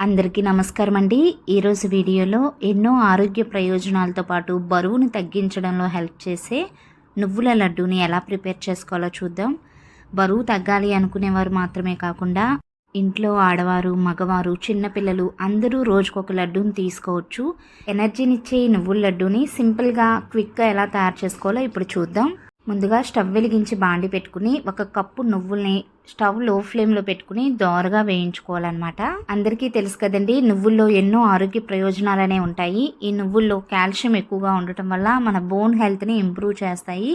అందరికీ నమస్కారం అండి. ఈరోజు వీడియోలో ఎన్నో ఆరోగ్య ప్రయోజనాలతో పాటు బరువును తగ్గించడంలో హెల్ప్ చేసే నువ్వుల లడ్డూని ఎలా ప్రిపేర్ చేసుకోవాలో చూద్దాం. బరువు తగ్గాలి అనుకునేవారు మాత్రమే కాకుండా ఇంట్లో ఆడవారు మగవారు చిన్నపిల్లలు అందరూ రోజుకొక లడ్డూని తీసుకోవచ్చు. ఎనర్జీనిచ్చే ఈ నువ్వుల లడ్డూని సింపుల్గా క్విక్గా ఎలా తయారు చేసుకోవాలో ఇప్పుడు చూద్దాం. ముందుగా స్టవ్ వెలిగించి బాండి పెట్టుకుని ఒక కప్పు నువ్వుల్ని స్టవ్లో ఫ్లేమ్లో పెట్టుకుని దోరగా వేయించుకోవాలన్నమాట. అందరికీ తెలుసు కదండి నువ్వుల్లో ఎన్నో ఆరోగ్య ప్రయోజనాలు అనేవి ఉంటాయి. ఈ నువ్వుల్లో కాల్షియం ఎక్కువగా ఉండటం వల్ల మన బోన్ హెల్త్ని ఇంప్రూవ్ చేస్తాయి.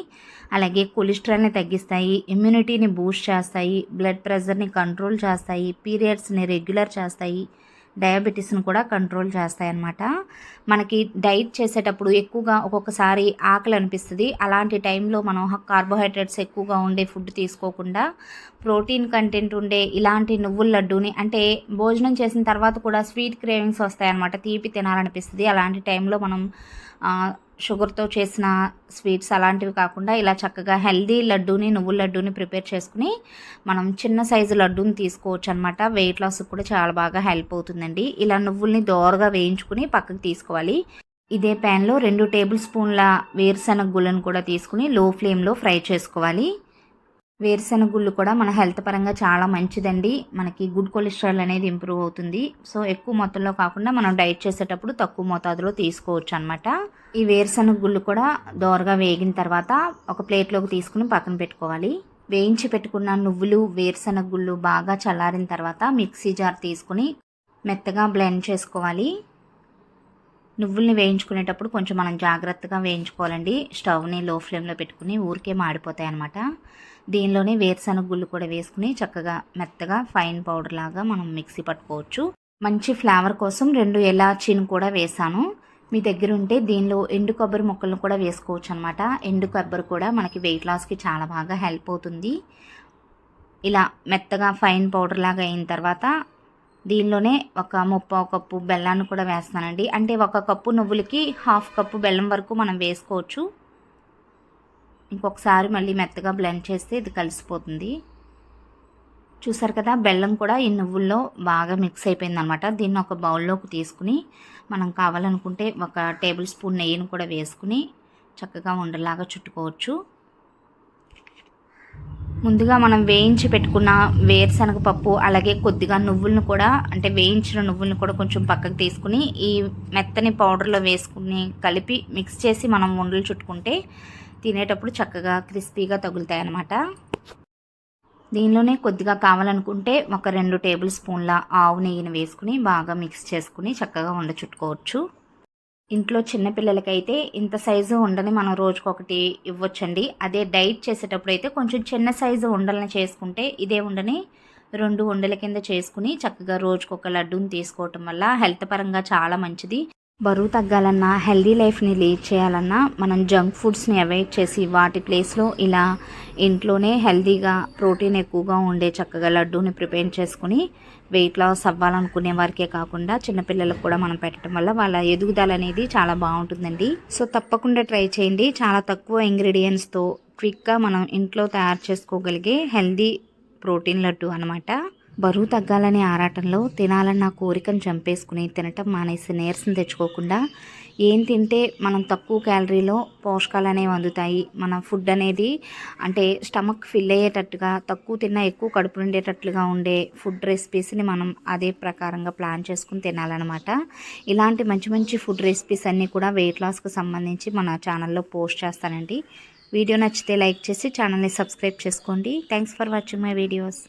అలాగే కొలెస్ట్రాల్ని తగ్గిస్తాయి ఇమ్యూనిటీని బూస్ట్ చేస్తాయి బ్లడ్ ప్రెషర్ని కంట్రోల్ చేస్తాయి పీరియడ్స్ని రెగ్యులర్ చేస్తాయి. డయాబెటీస్ను కూడా కంట్రోల్ చేస్తాయన్నమాట. మనకి డైట్ చేసేటప్పుడు ఎక్కువగా ఒక్కొక్కసారి ఆకలి అనిపిస్తుంది అలాంటి టైంలో మనం కార్బోహైడ్రేట్స్ ఎక్కువగా ఉండే ఫుడ్ తీసుకోకుండా ప్రోటీన్ కంటెంట్ ఉండే ఇలాంటి నువ్వుల లడ్డూని అంటే భోజనం చేసిన తర్వాత కూడా స్వీట్ క్రేవింగ్స్ వస్తాయన్నమాట. తీపి తినాలనిపిస్తుంది. అలాంటి టైంలో మనం షుగర్తో చేసిన స్వీట్స్ అలాంటివి కాకుండా ఇలా చక్కగా హెల్దీ లడ్డూని నువ్వుల లడ్డూని ప్రిపేర్ చేసుకుని మనం చిన్న సైజు లడ్డూని తీసుకోవచ్చు అనమాట వెయిట్ లాస్ కూడా చాలా బాగా హెల్ప్ అవుతుందండి. ఇలా నువ్వుల్ని దోరగా వేయించుకుని పక్కకు తీసుకోవాలి. ఇదే ప్యాన్లో రెండు టేబుల్ స్పూన్ల వేరుశనగ గుళ్ళను కూడా తీసుకుని లో ఫ్లేమ్లో ఫ్రై చేసుకోవాలి. వేరుశెనగ గుళ్ళు కూడా మన హెల్త్ పరంగా చాలా మంచిదండి. మనకి గుడ్ కొలెస్ట్రాల్ అనేది ఇంప్రూవ్ అవుతుంది. సో ఎక్కువ మొత్తంలో కాకుండా మనం డైట్ చేసేటప్పుడు తక్కువ మోతాదులో తీసుకోవచ్చు అనమాట ఈ వేరుశెనగ గుళ్ళు కూడా దోరగా వేగిన తర్వాత ఒక ప్లేట్లోకి తీసుకుని పక్కన పెట్టుకోవాలి. వేయించి పెట్టుకున్న నువ్వులు వేరుశెనగ గుళ్ళు బాగా చల్లారిన తర్వాత మిక్సీ జార్ తీసుకుని మెత్తగా బ్లెండ్ చేసుకోవాలి. నువ్వుల్ని వేయించుకునేటప్పుడు కొంచెం మనం జాగ్రత్తగా వేయించుకోవాలండి. స్టవ్ని లో ఫ్లేమ్లో పెట్టుకుని ఊరికే మాడిపోతాయి అనమాట దీనిలోనే వేరుశనగ గుళ్ళు కూడా వేసుకుని చక్కగా మెత్తగా ఫైన్ పౌడర్ లాగా మనం మిక్సీ పట్టుకోవచ్చు. మంచి ఫ్లేవర్ కోసం రెండు ఎలాచీని కూడా వేసాను. మీ దగ్గర ఉంటే దీనిలో ఎండు కొబ్బరి ముక్కలను కూడా వేసుకోవచ్చు అనమాట ఎండు కొబ్బరి కూడా మనకి వెయిట్ లాస్కి చాలా బాగా హెల్ప్ అవుతుంది. ఇలా మెత్తగా ఫైన్ పౌడర్ లాగా అయిన తర్వాత దీనిలోనే ఒక ముప్ప కప్పు బెల్లాన్ని కూడా వేస్తానండి. అంటే ఒక కప్పు నువ్వులకి హాఫ్ కప్పు బెల్లం వరకు మనం వేసుకోవచ్చు. ఇంకొకసారి మళ్ళీ మెత్తగా బ్లెండ్ చేస్తే ఇది కలిసిపోతుంది. చూసారు కదా బెల్లం కూడా ఈ నువ్వుల్లో బాగా మిక్స్ అయిపోయింది అనమాట దీన్ని ఒక బౌల్లోకి తీసుకుని మనం కావాలనుకుంటే ఒక టేబుల్ స్పూన్ నెయ్యిని కూడా వేసుకుని చక్కగా ఉండలాగా చుట్టుకోవచ్చు. ముందుగా మనం వేయించి పెట్టుకున్న వేరుశనగ పప్పు అలాగే కొద్దిగా నువ్వులను కూడా అంటే వేయించిన నువ్వులను కూడా కొంచెం పక్కకు తీసుకుని ఈ మెత్తని పౌడర్లో వేసుకుని కలిపి మిక్స్ చేసి మనం ఉండలు చుట్టుకుంటే తినేటప్పుడు చక్కగా క్రిస్పీగా తగులుతాయి అన్నమాట దీనిలోనే కొద్దిగా కావాలనుకుంటే ఒక రెండు టేబుల్ స్పూన్ల ఆవు నెయ్యిని వేసుకుని బాగా మిక్స్ చేసుకుని చక్కగా ఉండ చుట్టుకోవచ్చు. ఇంట్లో చిన్నపిల్లలకైతే ఇంత సైజు ఉండని మనం రోజుకొకటి ఇవ్వచ్చండి. అదే డైట్ చేసేటప్పుడు అయితే కొంచెం చిన్న సైజు ఉండలని చేసుకుంటే ఇదే ఉండని రెండు ఉండల కింద చేసుకుని చక్కగా రోజుకొక లడ్డూని తీసుకోవటం వల్ల హెల్త్ పరంగా చాలా మంచిది. బరువు తగ్గాలన్నా హెల్దీ లైఫ్ని లీడ్ చేయాలన్నా మనం జంక్ ఫుడ్స్ని అవాయిడ్ చేసి వాటి ప్లేస్లో ఇలా ఇంట్లోనే హెల్దీగా ప్రోటీన్ ఎక్కువగా ఉండే చక్కగా లడ్డూని ప్రిపేర్ చేసుకుని వెయిట్ లాస్ అవ్వాలనుకునే వారికే కాకుండా చిన్నపిల్లలకు కూడా మనం పెట్టడం వల్ల వాళ్ళ ఎదుగుదల అనేది చాలా బాగుంటుందండి. సో తప్పకుండా ట్రై చేయండి. చాలా తక్కువ ఇంగ్రీడియంట్స్తో క్విక్గా మనం ఇంట్లో తయారు చేసుకోగలిగే హెల్దీ ప్రోటీన్ లడ్డు అనమాట బరువు తగ్గాలనే ఆరాటంలో తినాలన్న కోరికను చంపేసుకుని తినటం మానేసి నీరసం తెచ్చుకోకుండా ఏం తింటే మనం తక్కువ క్యాలరీలో పోషకాలు అనేవి అందుతాయి. మన ఫుడ్ అనేది అంటే స్టమక్ ఫిల్ అయ్యేటట్టుగా తక్కువ తిన్నా ఎక్కువ కడుపు నిండేటట్లుగా ఉండే ఫుడ్ రెసిపీస్ని మనం అదే ప్రకారంగా ప్లాన్ చేసుకుని తినాలన్నమాట. ఇలాంటి మంచి మంచి ఫుడ్ రెసిపీస్ అన్నీ కూడా వెయిట్ లాస్కి సంబంధించి మన ఛానల్లో పోస్ట్ చేస్తానండి. వీడియో నచ్చితే లైక్ చేసి ఛానల్ని సబ్స్క్రైబ్ చేసుకోండి. Thanks for watching my videos.